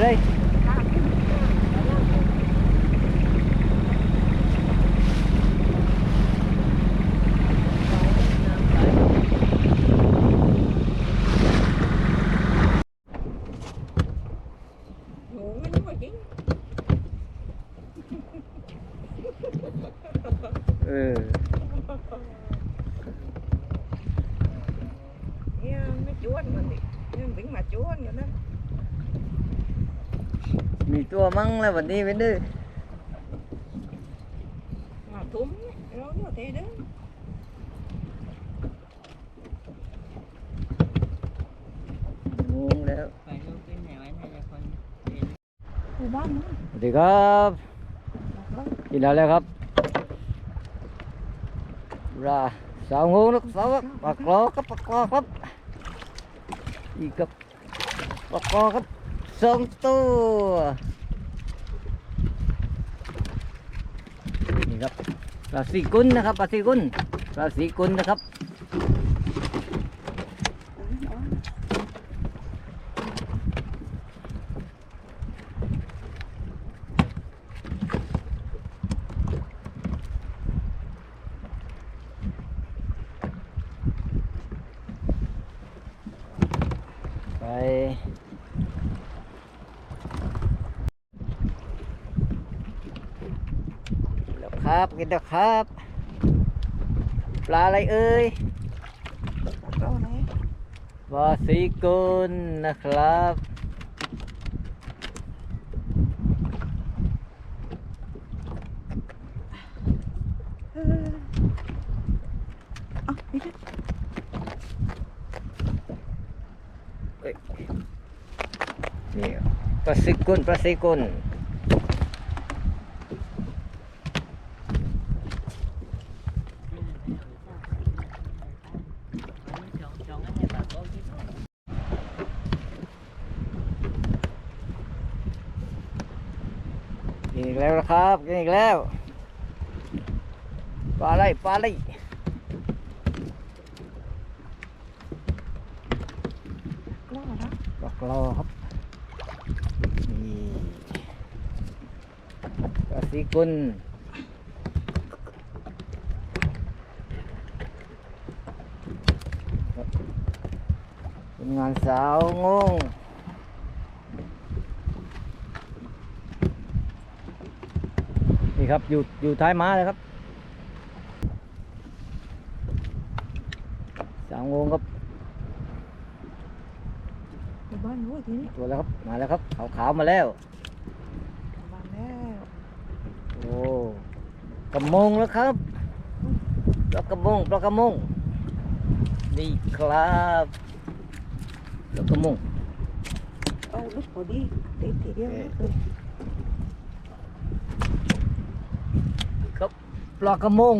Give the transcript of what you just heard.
เลยหนูไม่รู้ว่าจริงเกันนะมีตัวมั่งแล้ววันนี้เป็นดื้อมาทุ่มเราเนี่ยเทเด้องงแล้วไปลูกขึ้นไหนไว้ให้จะคนอยู่บ้านนะสวัสดีครับกินแล้วแล้วครับราสาวงูนักสาวครับปลากรอครับปลากรอครับอีกครับปลากรอครับสองตัวนี่ครับ ปลาสีกุลนะครับปลาสีกุลปลาสีกุลนะครับไปแล้ว ครับ กินแล้วครับ ปลาอะไรเอ่ยเราไหนปลาสีกุลนะครับเออเอาไปเด้อเอ้ยนี่ปลาสีกุลปลาสีกุล กินอีกแล้วนะครับกินอีกแล้วปลาอะไรปลาอะไรเรานะปลากรอครับนี่ปลาสีกุลเป็นงานสาวงง ครับอยู่อยู่ท้ายม้าเลยครับสาวงงครับอยู่บ้านรู้ทีนี้ตัวแล้วครับมาแล้วครับขาวขาวๆมาแล้วอยู่บ้านแล้วโอ้กระมงแล้วครับปลากระมงปลากระมงนี่ครับปลากระมงเอาลูกพอดีเด็ดทีเดียวเลย ครับ ปลากระมง